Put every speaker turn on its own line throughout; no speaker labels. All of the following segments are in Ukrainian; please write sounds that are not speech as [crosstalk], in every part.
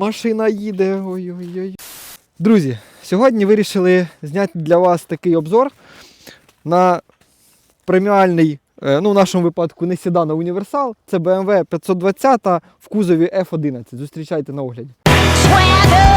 машина їде. Ой-ой-ой. Друзі, сьогодні вирішили зняти для вас такий обзор на преміальний, е, ну в нашому випадку не седан, а універсал. Це BMW 520 в кузові F11. Зустрічайте на огляді.
Swagger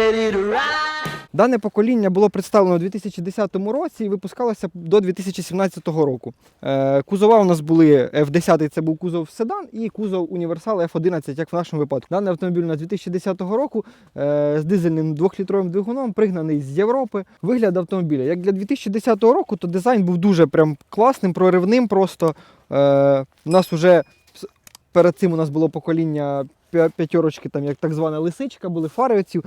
ready to ride.
Дане покоління було представлено у 2010 році і випускалося до 2017 року. Е, Кузова у нас були F10, це був кузов седан, і кузов універсал F11, як в нашому випадку. Даний автомобіль у нас 2010 року е, з дизельним 2-літровим двигуном, пригнаний з Європи. Вигляд автомобіля. Як для 2010 року, то дизайн був дуже прям класним, проривним. Просто е, у нас вже перед цим у нас було покоління п'я- п'ятерочки, там як так звана лисичка, були фари оці.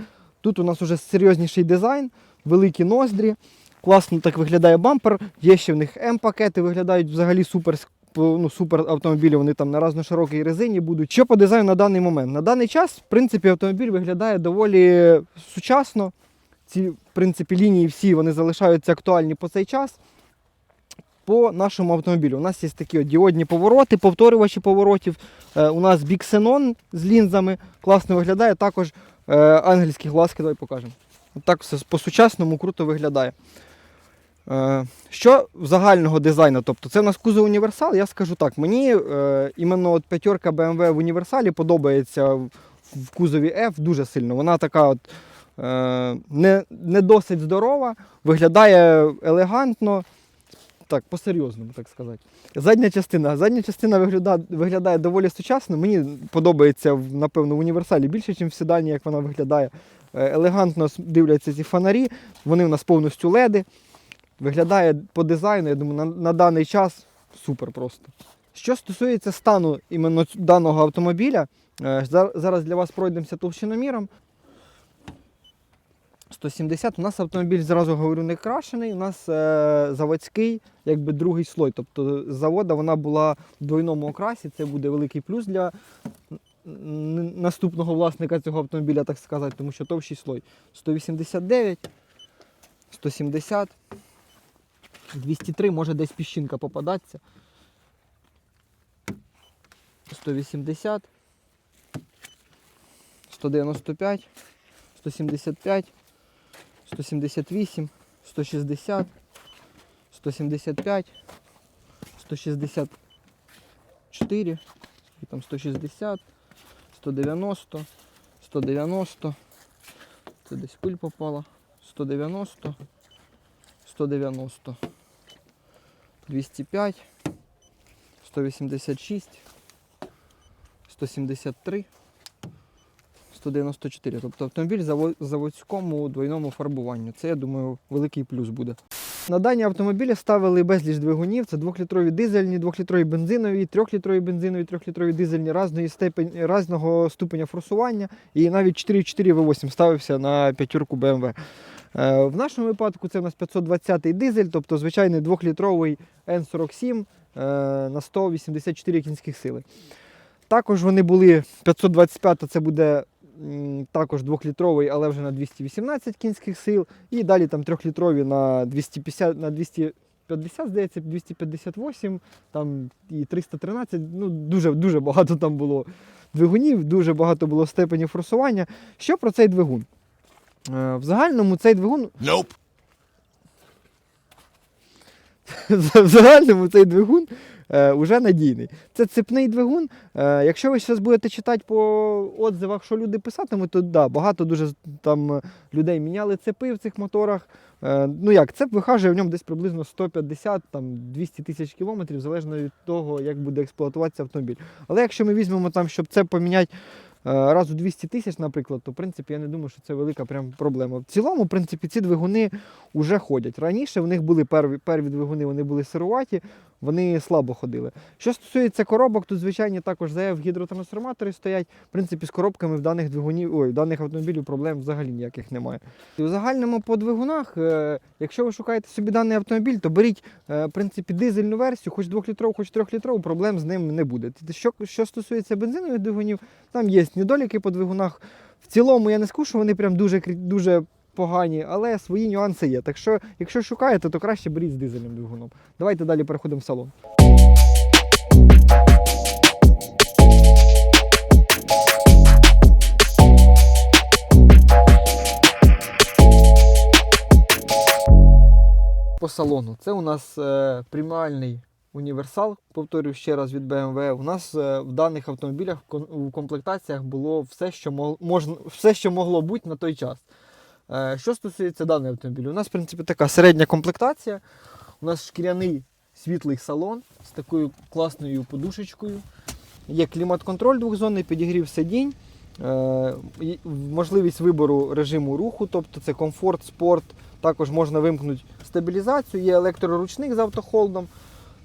Тут у нас уже серйозніший дизайн, великі ноздрі, класно так виглядає бампер. Є ще в них М-пакети, виглядають взагалі супер ну, супер автомобілі, вони там на разноширокій резині будуть. Що по дизайну на даний момент? На даний час, в принципі, автомобіль виглядає доволі сучасно. Ці, в принципі, лінії всі вони залишаються актуальні по цей час. По нашому автомобілю. У нас є такі от діодні повороти, повторювачі поворотів. Е, у нас біксенон з лінзами класно виглядає. Також е, ангельські глазки, давай покажемо. Так все по-сучасному круто виглядає. Е, що загального дизайну? Тобто це у нас кузов універсал, я скажу так, мені е, іменно от п'ятерка BMW в універсалі подобається в, в кузові F дуже сильно. Вона така от, е, не, не досить здорова, виглядає елегантно. Так, по-серйозному, так сказати. Задня частина. Задня частина виглядає, виглядає доволі сучасно. Мені подобається, напевно, в універсалі більше, ніж в седані, як вона виглядає. Е, Елегантно дивляться ці фонарі, вони у нас повністю леди. Виглядає по дизайну, я думаю, на, на даний час супер просто. Що стосується стану іменно даного автомобіля, е, зараз для вас пройдемося товщиноміром. 170. У нас автомобіль, зразу говорю, не крашений. У нас е, заводський, якби другий слой. Тобто з завода вона була в двойному окрасі. Це буде великий плюс для наступного власника цього автомобіля, так сказати, тому що товщий слой. 189, 170, 203, може десь піщинка попадатися. 180, 195, 175. 178, 160, 175, 164, і там 160, 190, 190, це десь пиль попала, 190, 190, 205, 186, 173, 194. Тобто автомобіль заво- заводському двойному фарбуванню. Це, я думаю, великий плюс буде. На дані автомобілі ставили безліч двигунів. Це 2-літрові дизельні, 2-літрові бензинові, 3-літрові бензинові, 3-літрові дизельні різної степені, різного ступеня форсування. І навіть 4.4 V8 ставився на п'ятірку BMW. Е, В нашому випадку це у нас 520 дизель, тобто звичайний 2-літровий N47 е, на 184 кінських сили. Також вони були 525, це буде також 2-літровий, але вже на 218 кінських сил. І далі там 3-літрові на 250, на 250, здається, 258, там і 313. Ну, дуже, дуже багато там було двигунів, дуже багато було степенів форсування. Що про цей двигун? Е, В загальному цей двигун
Nope. [laughs]
в загальному цей двигун е, уже надійний. Це цепний двигун. Е, якщо ви зараз будете читати по отзивах, що люди писатимуть, то да, багато дуже там е, людей міняли цепи в цих моторах. Е, ну як, цеп вихажує в ньому десь приблизно 150 там, 200 тисяч кілометрів, залежно від того, як буде експлуатуватися автомобіль. Але якщо ми візьмемо там, щоб це поміняти е, раз у 200 тисяч, наприклад, то в принципі я не думаю, що це велика прям проблема. В цілому, в принципі, ці двигуни вже ходять. Раніше в них були перві, перві двигуни, вони були сируваті, вони слабо ходили. Що стосується коробок, тут звичайні також ЗФ гідротрансформатори стоять. В принципі, з коробками в даних двигунів, ой, в даних автомобілів проблем взагалі ніяких немає. І у загальному по двигунах, е, якщо ви шукаєте собі даний автомобіль, то беріть е, в принципі дизельну версію, хоч 2-літрову, хоч 3-літрову, проблем з ним не буде. Що, що стосується бензинових двигунів, там є недоліки по двигунах. В цілому я не скажу, що вони прям дуже дуже погані, але свої нюанси є. Так що, якщо шукаєте, то краще беріть з дизельним двигуном. Давайте далі переходимо в салон. По салону. Це у нас е, преміальний універсал, повторюю ще раз від BMW. У нас е, в даних автомобілях в комплектаціях було все, що можна, все, що могло бути на той час. Е, що стосується даного автомобіля, у нас, в принципі, така середня комплектація. У нас шкіряний світлий салон з такою класною подушечкою. Є клімат-контроль двохзонний, підігрів сидінь, е, можливість вибору режиму руху, тобто це комфорт, спорт. Також можна вимкнути стабілізацію, є електроручник з автохолдом,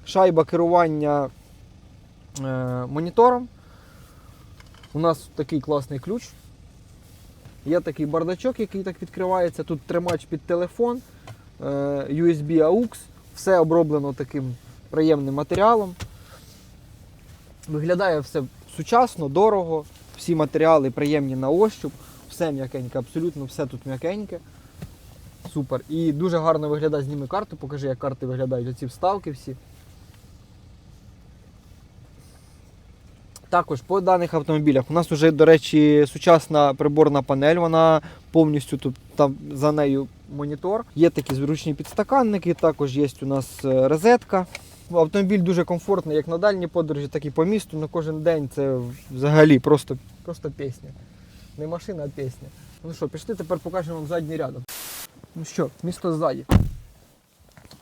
шайба керування е, монітором. У нас такий класний ключ. Є такий бардачок, який так відкривається. Тут тримач під телефон, е, USB AUX, все оброблено таким приємним матеріалом. Виглядає все сучасно, дорого, всі матеріали приємні на ощуп, все м'якеньке, абсолютно все тут м'якеньке. Супер. І дуже гарно виглядає, зніми карту, покажи, як карти виглядають, оці вставки всі. Також по даних автомобілях у нас вже, до речі, сучасна приборна панель, вона повністю тут там за нею монітор. Є такі зручні підстаканники, також є у нас е, розетка. Автомобіль дуже комфортний як на дальні подорожі, так і по місту. На кожен день це взагалі просто, просто пісня. Не машина, а пісня. Ну що, пішли, тепер покажемо вам задній рядом. Ну що, місто ззаді.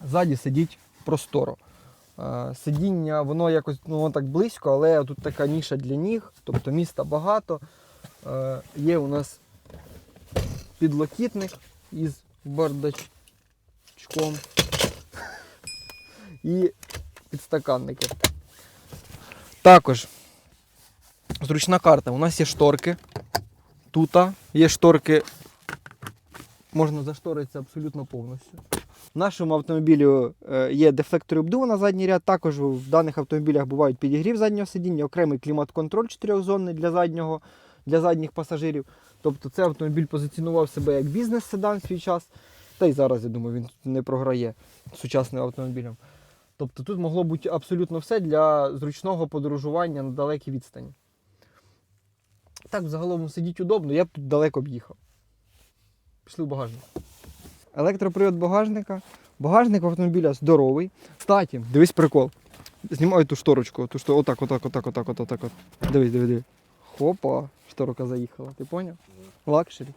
Ззаді сидіть просторо. Е, Сидіння, воно якось ну, воно так близько, але тут така ніша для ніг, тобто міста багато. Е, Є у нас підлокітник із бардачком і підстаканники. Також зручна карта. У нас є шторки. Тут є шторки. Можна зашторитися абсолютно повністю. В нашому автомобілі е, є дефлектори обдуву на задній ряд. Також в даних автомобілях бувають підігрів заднього сидіння, окремий клімат-контроль чотирьохзонний для заднього, для задніх пасажирів. Тобто цей автомобіль позиціонував себе як бізнес-седан свій час. Та й зараз, я думаю, він не програє сучасним автомобілям. Тобто тут могло бути абсолютно все для зручного подорожування на далекій відстані. Так, взагалом сидіть удобно, я б тут далеко б їхав. Пішли в багажник. Електропривод багажника. Багажник автомобіля здоровий. Кстати, дивись прикол. Знімаю ту шторочку. Ту що отак, отак, отак, отак, отак, отак. от. Дивись, дивись, дивись. Хопа, шторка заїхала. Ти поняв? Лакшері.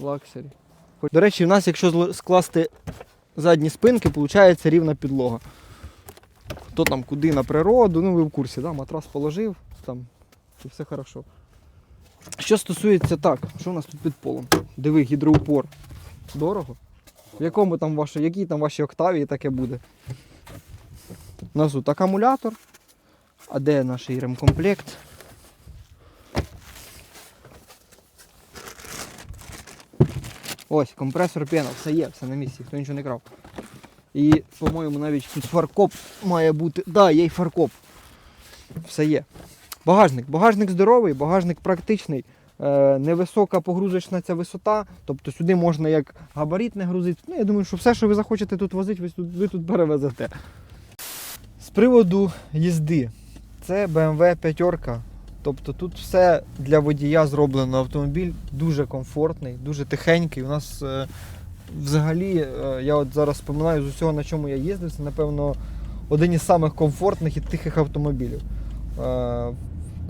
Лакшері. До речі, в нас, якщо скласти задні спинки, виходить рівна підлога. Хто там куди на природу, ну ви в курсі, да? матрас положив, там і все хорошо. Що стосується так, що у нас тут під полом? Диви, гідроупор. Дорого. В якому там ваші, якій там ваші октаві таке буде? У нас тут акумулятор. А де наш ремкомплект? Ось, компресор пена, все є, все на місці, хто нічого не крав. І, по-моєму, навіть тут фаркоп має бути. Так, да, є й фаркоп. Все є. Багажник. Багажник здоровий, багажник практичний. Е, невисока погрузочна ця висота, тобто сюди можна як габарит не грузити. Ну, я думаю, що все, що ви захочете тут возити, ви тут, ви тут перевезете. З приводу їзди, це BMW 5. Тобто тут все для водія зроблено. Автомобіль дуже комфортний, дуже тихенький. У нас е, взагалі, е, я от зараз споминаю з усього, на чому я їздив, це, напевно, один із самих комфортних і тихих автомобілів.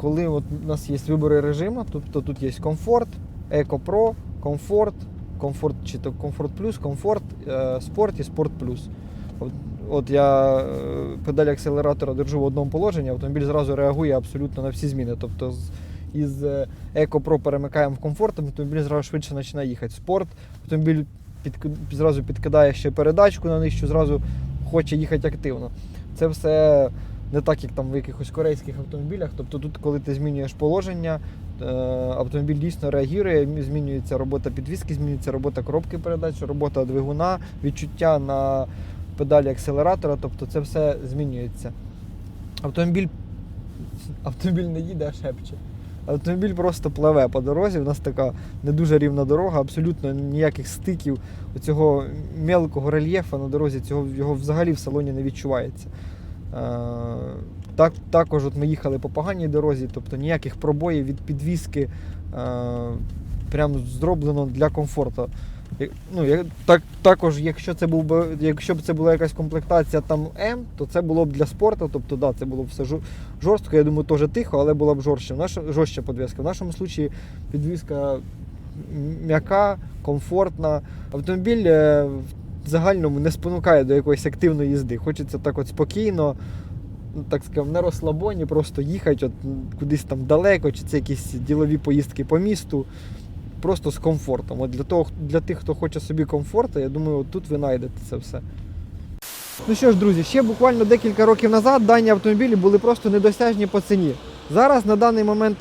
Коли от у нас є вибори режиму, тобто тут є комфорт, Еко Pro, комфорт, комфорт чи то комфорт плюс, комфорт, е, спорт і спорт плюс. От, я е, педаль акселератора держу в одному положенні, автомобіль зразу реагує абсолютно на всі зміни. Тобто із е, Еко Pro перемикаємо в комфорт, автомобіль зразу швидше починає їхати. Спорт, автомобіль під, зразу підкидає ще передачку на нижчу, зразу хоче їхати активно. Це все не так, як там в якихось корейських автомобілях. Тобто тут, коли ти змінюєш положення, е, автомобіль дійсно реагує, змінюється робота підвіски, змінюється робота коробки передач, робота двигуна, відчуття на педалі акселератора, тобто це все змінюється. Автомобіль, автомобіль не їде, а шепче. Автомобіль просто пливе по дорозі. У нас така не дуже рівна дорога, абсолютно ніяких стиків цього мелкого рельєфу на дорозі, цього його взагалі в салоні не відчувається. Е, Так, також от ми їхали по поганій дорозі, тобто ніяких пробоїв від підвіски е, прям зроблено для комфорту. Ну, так, також, якщо це був би, якщо б це була якась комплектація там М, то це було б для спорту. Тобто, да, це було б все жорстко, я думаю, теж тихо, але була б жорстче. Жорстча підвіска. В нашому випадку підвіска м'яка, комфортна. Автомобіль е, в загальному не спонукає до якоїсь активної їзди. Хочеться так от спокійно, ну, так сказав, на розслабоні, просто їхати от, кудись там далеко, чи це якісь ділові поїздки по місту. Просто з комфортом. От для, того, для тих, хто хоче собі комфорту, я думаю, от тут ви знайдете це все. Ну що ж, друзі, ще буквально декілька років назад дані автомобілі були просто недосяжні по ціні. Зараз на даний момент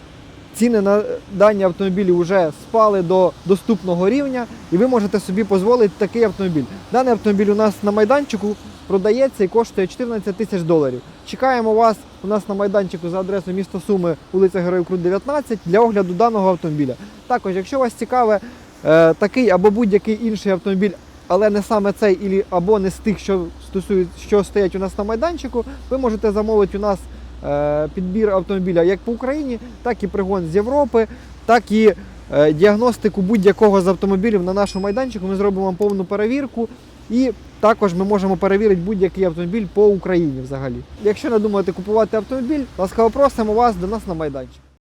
ціни на дані автомобілі вже спали до доступного рівня, і ви можете собі дозволити такий автомобіль. Даний автомобіль у нас на майданчику продається і коштує 14 тисяч доларів. Чекаємо вас у нас на майданчику за адресою місто Суми, вулиця Героїв Крут 19 для огляду даного автомобіля. Також, якщо вас цікаве е, такий або будь-який інший автомобіль, але не саме цей, або не з тих, що стосують, що стоять у нас на майданчику, ви можете замовити у нас підбір автомобіля як по Україні, так і пригон з Європи, так і е, діагностику будь-якого з автомобілів на нашому майданчику. Ми зробимо вам повну перевірку. І також ми можемо перевірити будь-який автомобіль по Україні взагалі. Якщо надумаєте купувати автомобіль, ласкаво просимо вас до нас на майданчик.